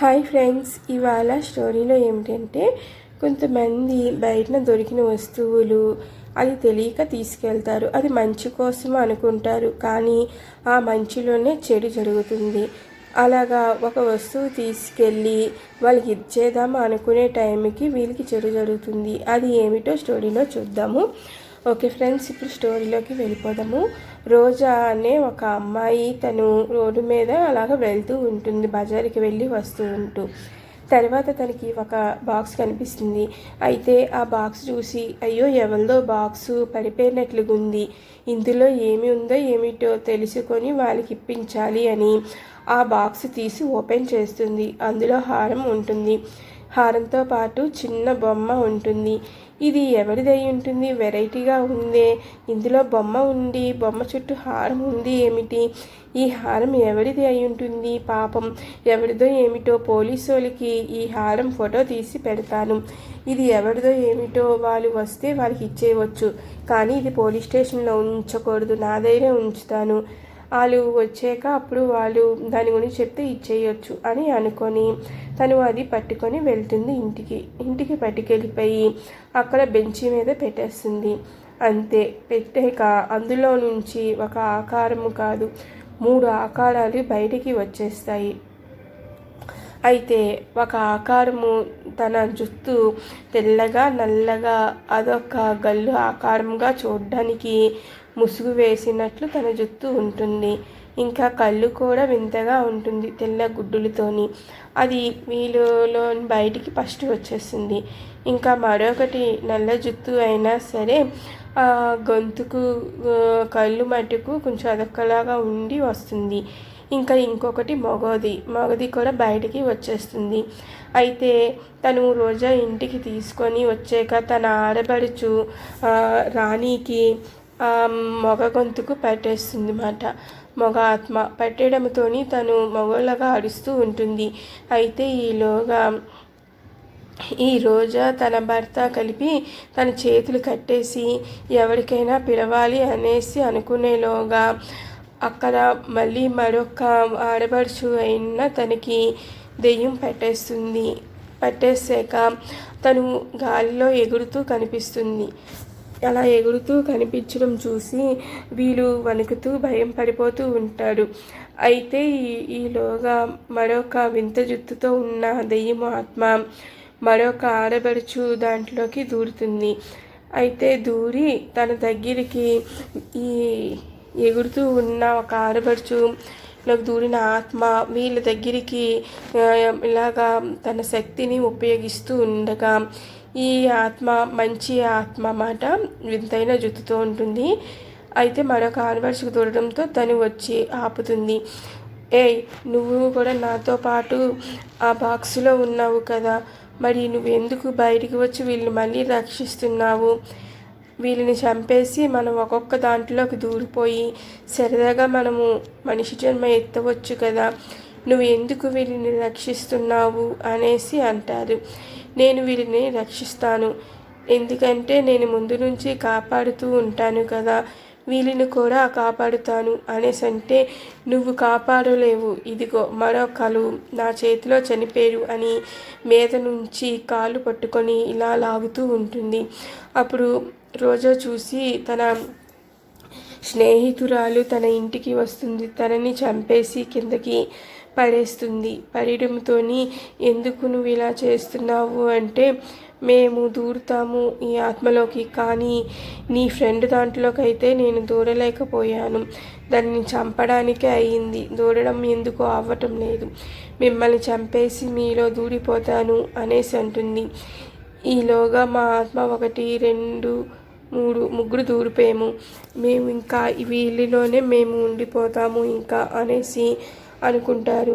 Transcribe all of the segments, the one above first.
Hi friends ఇవాళ స్టోరీలో ఏమిటంటే కొంతమంది బయటన దొరికిన వస్తువులు అది తెలియక తీసుకెళ్తారు. అది మంచి కోసం అనుకుంటారు కానీ ఆ మంచిలోనే చెడు జరుగుతుంది. అలాగా ఒక వస్తువు తీసుకెళ్ళి వాళ్ళకి ఇచ్చేద్దాం అనుకునే టైంకి వీళ్ళకి చెడు జరుగుతుంది. అది ఏమిటో స్టోరీలో చూద్దాము. ఓకే ఫ్రెండ్స్ ఇప్పుడు స్టోరీలోకి వెళ్ళిపోదాము. రోజా అనే ఒక అమ్మాయి తను రోడ్డు మీద అలాగ వెళ్తూ ఉంటుంది బజార్కి వెళ్ళి వస్తూ ఉంటూ. తర్వాత తనకి ఒక బాక్స్ కనిపిస్తుంది. అయితే ఆ బాక్స్ చూసి అయ్యో ఎవరిదో బాక్సు పడిపోయినట్లుగా ఉంది ఇందులో ఏమి ఉందో ఏమిటో తెలుసుకొని వాళ్ళకి ఇప్పించాలి అని ఆ బాక్స్ తీసి ఓపెన్ చేస్తుంది. అందులో హారం ఉంటుంది. హారంతో పాటు చిన్న బొమ్మ ఉంటుంది. ఇది ఎవరిదై ఉంటుంది? వెరైటీగా ఉందే. ఇందులో బొమ్మ ఉంది. బొమ్మ చుట్టూ హారం ఉంది ఏమిటి? ఈ హారం ఎవరిది అయి ఉంటుంది? పాపం ఎవరిదో ఏమిటో పోలీసు వాళ్ళకి ఈ హారం ఫోటో తీసి పెడతాను. ఇది ఎవరిదో ఏమిటో వాళ్ళు వస్తే వాళ్ళకి ఇచ్చేయవచ్చు. కానీ ఇది పోలీస్ స్టేషన్లో ఉంచకూడదు. నా దగ్గరే ఉంచుతాను. వాళ్ళు వచ్చాక అప్పుడు వాళ్ళు దాని గురించి చెప్తే ఇచ్చేయొచ్చు అని అనుకొని తను అది పట్టుకొని వెళ్తుంది ఇంటికి. ఇంటికి పట్టుకెళ్ళిపోయి అక్కడ బెంచి మీద పెట్టేస్తుంది. అంతే. పెట్టాక అందులో నుంచి ఒక ఆకారము కాదు మూడు ఆకారాలు బయటికి వచ్చేస్తాయి. అయితే ఒక ఆకారము తన జుత్తు తెల్లగా నల్లగా అదొక గల్లు ఆకారంగా చూడడానికి ముసుగు వేసినట్లు తన జుత్తు ఉంటుంది. ఇంకా కళ్ళు కూడా వింతగా ఉంటుంది తెల్ల గుడ్డులతోని. అది వీలులో బయటికి ఫస్ట్ వచ్చేస్తుంది. ఇంకా మరొకటి నల్ల జుత్తు అయినా సరే గొంతుకు కళ్ళు మట్టుకు కొంచెం అదొక్కలాగా ఉండి వస్తుంది. ఇంకా ఇంకొకటి మగది. మగది కూడా బయటికి వచ్చేస్తుంది. అయితే తను రోజా ఇంటికి తీసుకొని వచ్చాక తన ఆడబడుచు రాణికి మగ గొంతుకు పెట్టేస్తుంది అన్నమాట మగ ఆత్మ పెట్టడంతో తను మగోళ్ళగా అరుస్తూ ఉంటుంది. అయితే ఈలోగా ఈ రోజా తన భర్త కలిపి తన చేతులు కట్టేసి ఎవరికైనా పిలవాలి అనేసి అనుకునేలోగా అక్కడ మళ్ళీ మరొక ఆడపడుచు అయిన తనకి దెయ్యం పెట్టేస్తుంది. పట్టేసాక తను గాలిలో ఎగురుతూ కనిపిస్తుంది. అలా ఎగురుతూ కనిపించడం చూసి వీళ్ళు వణుకుతూ భయం పడిపోతూ ఉంటాడు. అయితే ఈ ఈలోగా మరొక వింత జుత్తుతో ఉన్న దెయ్యం ఆత్మ మరొక ఆడబడుచు దాంట్లోకి దూరుతుంది. అయితే దూరి తన దగ్గరికి ఈ ఎగురుతూ ఉన్న ఒక ఆడబడుచు నాకు దూరిన ఆత్మ వీళ్ళ దగ్గరికి ఇలాగా తన శక్తిని ఉపయోగిస్తూ ఉండగా ఈ ఆత్మ మంచి ఆత్మ మాట వింతైన జుత్తుతో ఉంటుంది. అయితే మరొక ఆడపడుచుకు దూరడంతో తను వచ్చి ఆపుతుంది. ఏయ్ నువ్వు కూడా నాతో పాటు ఆ బాక్సులో ఉన్నావు కదా మరి నువ్వు ఎందుకు బయటికి వచ్చి వీళ్ళు మళ్ళీ రక్షిస్తున్నావు? వీళ్ళని చంపేసి మనం ఒక్కొక్క దాంట్లోకి దూరిపోయి సరదాగా మనము మనిషి జన్మ ఎత్తవచ్చు కదా. నువ్వు ఎందుకు వీళ్ళని రక్షిస్తున్నావు? అనేసి అంటారు. నేను వీళ్ళని రక్షిస్తాను. ఎందుకంటే నేను ముందు నుంచి కాపాడుతూ ఉంటాను కదా. వీళ్ళని కూడా కాపాడుతాను అనేసి అంటే నువ్వు కాపాడలేవు. ఇదిగో మరో కలు నా చేతిలో చనిపోయారు అని మీద నుంచి కాళ్ళు పట్టుకొని ఇలా లాగుతూ ఉంటుంది. అప్పుడు రోజా చూసి తన స్నేహితురాలు తన ఇంటికి వస్తుంది. తనని చంపేసి కిందకి పడేస్తుంది. పడేయడంతో ఎందుకు నువ్వు ఇలా చేస్తున్నావు అంటే మేము దూరుతాము ఈ ఆత్మలోకి కానీ నీ ఫ్రెండ్ దాంట్లోకి అయితే నేను దూరలేకపోయాను. దాన్ని చంపడానికే అయ్యింది దూరడం ఎందుకు అవ్వటం లేదు. మిమ్మల్ని చంపేసి మీలో దూరిపోతాను అనేసి అంటుంది. ఈలోగా మా ఆత్మ ఒకటి రెండు మూడు ముగ్గురు దూరిపోయాము. మేము ఇంకా వీళ్ళలోనే మేము ఉండిపోతాము ఇంకా అనేసి అనుకుంటారు.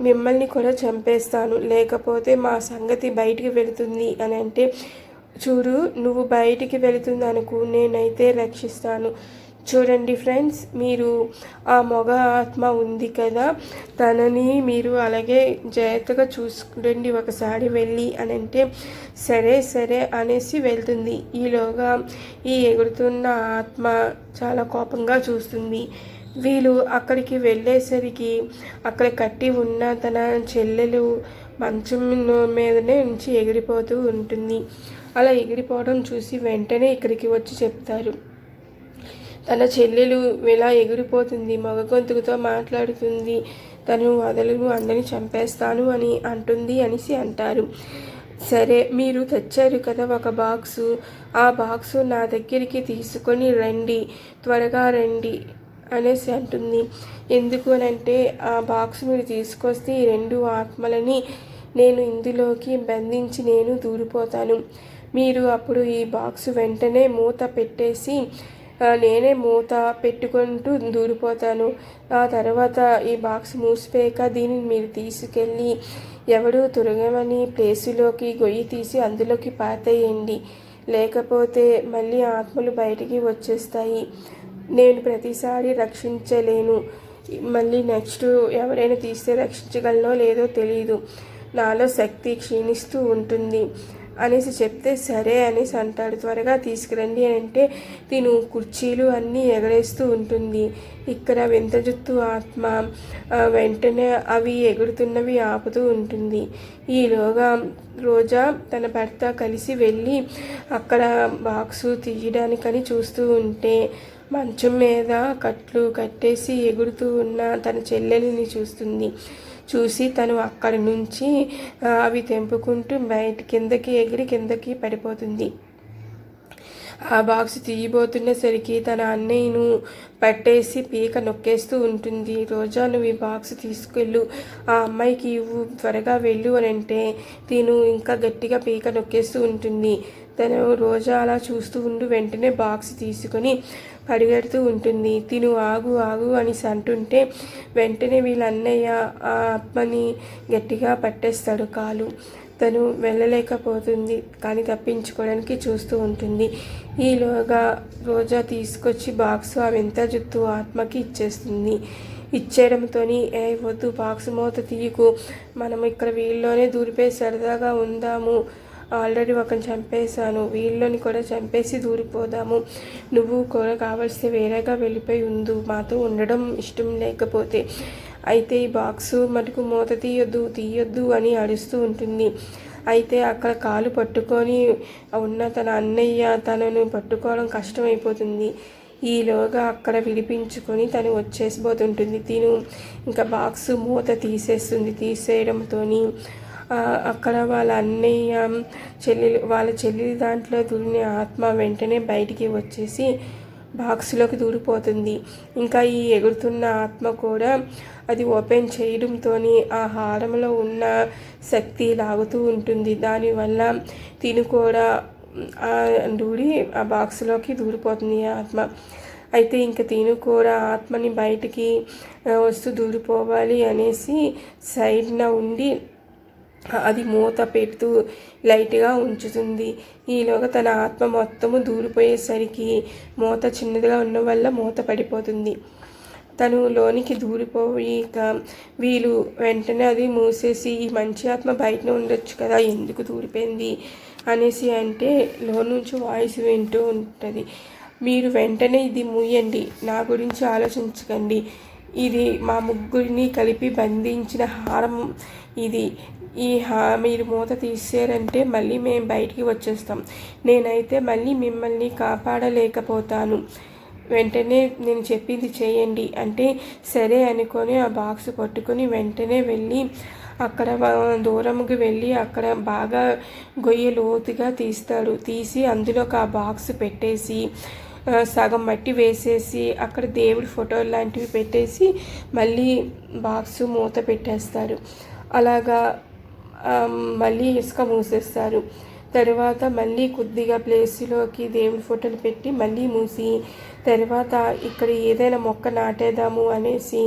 మిమ్మల్ని కూడా చంపేస్తాను. లేకపోతే మా సంగతి బయటికి వెళుతుంది అని అంటే చూడు నువ్వు బయటికి వెళుతుంది అనుకు నేనైతే రక్షిస్తాను. చూడండి ఫ్రెండ్స్ మీరు ఆ మగ ఆత్మ ఉంది కదా తనని మీరు అలాగే జాగ్రత్తగా చూసుకోండి ఒకసారి వెళ్ళి అని అంటే సరే సరే అనేసి వెళ్తుంది. ఈలోగా ఈ ఎగురుతున్న ఆత్మ చాలా కోపంగా చూస్తుంది. వీళ్ళు అక్కడికి వెళ్ళేసరికి అక్కడ కట్టి ఉన్న తన చెల్లెలు మంచం మీదనే నుంచి ఎగిరిపోతూ ఉంటుంది. అలా ఎగిరిపోవడం చూసి వెంటనే ఇక్కడికి వచ్చి చెప్తారు. తన చెల్లెలు ఇలా ఎగిరిపోతుంది మగ గొంతుకుతో మాట్లాడుతుంది. తను వదలను అందరిని చంపేస్తాను అని అంటుంది అనేసి అంటారు. సరే మీరు తెచ్చారు కదా ఒక బాక్సు. ఆ బాక్సు నా దగ్గరికి తీసుకొని రండి త్వరగా రండి అనేసి అంటుంది. ఎందుకు అంటే ఆ బాక్స్ మీరు తీసుకొస్తే ఈ రెండు ఆత్మలని నేను ఇందులోకి బంధించి నేను దూరిపోతాను. మీరు అప్పుడు ఈ బాక్స్ వెంటనే మూత పెట్టేసి నేనే మూత పెట్టుకుంటూ దూరిపోతాను. ఆ తర్వాత ఈ బాక్స్ మూసిపోయాక దీనిని మీరు తీసుకెళ్ళి ఎవడు తురగమని ప్లేసులోకి గొయ్యి తీసి అందులోకి పాతేయండి. లేకపోతే మళ్ళీ ఆత్మలు బయటికి వచ్చేస్తాయి. నేను ప్రతిసారి రక్షించలేను. మళ్ళీ నెక్స్ట్ ఎవరైనా తీస్తే రక్షించగలనో లేదో తెలియదు నాలో శక్తి క్షీణిస్తూ ఉంటుంది. అనేసి చెప్తే సరే అనేసి అంటాడు. త్వరగా తీసుకురండి అని అంటే తిను కుర్చీలు అన్నీ ఎగరేస్తూ ఉంటుంది. ఇక్కడ వింత జుత్తు ఆత్మ వెంటనే అవి ఎగురుతున్నవి ఆపుతూ ఉంటుంది. ఈలోగా రోజా తన భర్త కలిసి వెళ్ళి అక్కడ బాక్సు తీయడానికని చూస్తూ ఉంటే మంచం మీద కట్లు కట్టేసి ఎగురుతూ ఉన్న తన చెల్లెలిని చూస్తుంది. చూసి తను అక్కడి నుంచి అవి తెంపుకుంటూ బయట కిందకి ఎగిరి కిందకి పడిపోతుంది. ఆ బాక్స్ తీయబోతున్నసరికి తన అన్నయ్యను పట్టేసి పీక నొక్కేస్తూ ఉంటుంది. రోజా నువ్వు ఈ బాక్స్ తీసుకెళ్ళు. ఆ అమ్మాయికి ఇవ్వు. త్వరగా వెళ్ళు అని అంటే తిను. ఇంకా గట్టిగా పీక నొక్కేస్తూ ఉంటుంది. తను రోజా అలా చూస్తూ ఉండు. వెంటనే బాక్స్ తీసుకొని పరిగెడుతూ ఉంటుంది. తిను ఆగు ఆగు అని అంటుంటే వెంటనే వీళ్ళ అన్నయ్య ఆ అమ్మని గట్టిగా పట్టేస్తాడు కాలు. తను వెళ్ళలేకపోతుంది కానీ తప్పించుకోవడానికి చూస్తూ ఉంటుంది. ఈలోగా రోజా తీసుకొచ్చి బాక్స్ ఆ వింత జుత్తు ఆత్మకి ఇచ్చేస్తుంది. ఇచ్చేయడంతో ఏ వద్దు బాక్స్ మూత తీయకు. మనం ఇక్కడ వీళ్ళలోనే దూరిపోయి సరదాగా ఉందాము. ఆల్రెడీ ఒకరిని చంపేశాను. వీళ్ళని కూడా చంపేసి దూరిపోదాము. నువ్వు కూడా కావలిస్తే వేరేగా వెళ్ళిపోయి ఉండు. మాతో ఉండడం ఇష్టం లేకపోతే. అయితే ఈ బాక్సు మటుకు మూత తీయొద్దు తీయొద్దు అని అడుస్తూ ఉంటుంది. అయితే అక్కడ కాలు పట్టుకొని ఉన్న తన అన్నయ్య తనను పట్టుకోవడం కష్టమైపోతుంది. ఈలోగా అక్కడ విడిపించుకొని తను వచ్చేసిపోతుంటుంది. తిను. ఇంకా బాక్స్ మూత తీసేస్తుంది. తీసేయడంతో అక్కడ వాళ్ళ అన్నయ్య చెల్లి వాళ్ళ చెల్లి దాంట్లో దూరిన ఆత్మ వెంటనే బయటికి వచ్చేసి బాక్స్లోకి దూరిపోతుంది. ఇంకా ఈ ఎగురుతున్న ఆత్మ కూడా అది ఓపెన్ చేయడంతో ఆ హారంలో ఉన్న శక్తి లాగుతూ ఉంటుంది. దానివల్ల తిను కూడా దూరి ఆ బాక్స్లోకి దూరిపోతుంది ఆత్మ. అయితే ఇంక తిను కూడా ఆత్మని బయటికి వస్తూ దూరిపోవాలి అనేసి సైడ్న ఉండి అది మూత పెడుతూ లైట్గా ఉంచుతుంది. ఈలోగా తన ఆత్మ మొత్తము దూరిపోయేసరికి మూత చిన్నదిగా ఉన్న వల్ల మూత పడిపోతుంది. తను లోనికి దూరిపోయాక వీళ్ళు వెంటనే అది మూసేసి ఈ మంచి ఆత్మ బయటనే ఉండొచ్చు కదా ఎందుకు దూరిపోయింది? అనేసి అంటే లో నుంచి వాయిస్ వింటూ ఉంటుంది. మీరు వెంటనే ఇది మూయండి నా గురించి ఆలోచించకండి ఇది మా ముగ్గురిని కలిపి బంధించిన హారం ఇది. ఈ హా మీరు మూత తీసారంటే మళ్ళీ మేము బయటికి వచ్చేస్తాం. నేనైతే మళ్ళీ మిమ్మల్ని కాపాడలేకపోతాను. వెంటనే నేను చెప్పింది చేయండి అంటే సరే అనుకొని ఆ బాక్స్ పట్టుకొని వెంటనే వెళ్ళి అక్కడ దూరంకి వెళ్ళి అక్కడ బాగా గొయ్యి లోతుగా తీస్తాడు. తీసి అందులో ఆ బాక్స్ పెట్టేసి సగం మట్టి వేసేసి అక్కడ దేవుడి ఫోటోలు లాంటివి పెట్టేసి మళ్ళీ బాక్స్ మూత పెట్టేస్తారు. అలాగా మళ్ళీ ఇసుక మూసేస్తారు. తర్వాత మళ్ళీ కొద్దిగా ప్లేస్లోకి దేవుడి ఫోటోలు పెట్టి మళ్ళీ మూసి తర్వాత ఇక్కడ ఏదైనా మొక్క నాటేద్దాము అనేసి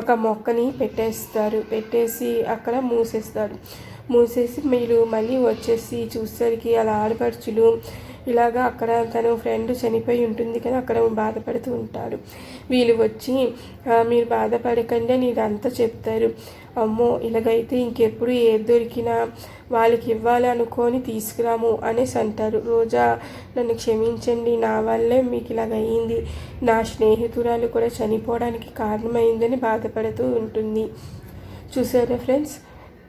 ఒక మొక్కని పెట్టేస్తారు. పెట్టేసి అక్కడ మూసేస్తారు. మూసేసి మీరు మళ్ళీ వచ్చేసి చూసేసరికి అలా ఆడపడుచులు ఇలాగా అక్కడ తను ఫ్రెండ్ చనిపోయి ఉంటుంది కదా అక్కడ బాధపడుతూ ఉంటాడు వీళ్ళు వచ్చి మీరు బాధపడకండి అని ఇదంతా చెప్తారు. అమ్మో ఇలాగైతే ఇంకెప్పుడు ఏది దొరికినా వాళ్ళకి ఇవ్వాలి అనుకొని తీసుకురాము అనేసి అంటారు. రోజా నన్ను క్షమించండి నా వల్లే మీకు ఇలాగ అయ్యింది నా స్నేహితురాలు కూడా చనిపోవడానికి కారణమైందని బాధపడుతూ ఉంటుంది. చూసారా ఫ్రెండ్స్?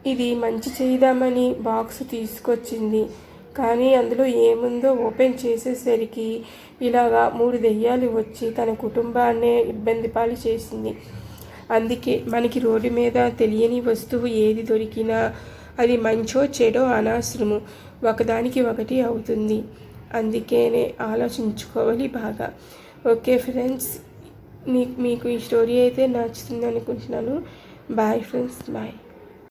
ఇది మంచి చేద్దామని బాక్స్ తీసుకొచ్చింది. కానీ అందులో ఏముందో ఓపెన్ చేసేసరికి ఇలాగా మూడు దెయ్యాలు వచ్చి తన కుటుంబాన్నే ఇబ్బంది పాలు చేసింది. అందుకే మనకి రోడ్డు మీద తెలియని వస్తువు ఏది దొరికినా అది మంచో చెడో అనాశ్రము. ఒకదానికి ఒకటి అవుతుంది. అందుకేనే ఆలోచించుకోవాలి బాగా. ఓకే ఫ్రెండ్స్ మీకు ఈ స్టోరీ అయితే నచ్చుతుంది అనుకుంటున్నాను బాయ్ ఫ్రెండ్స్ బాయ్.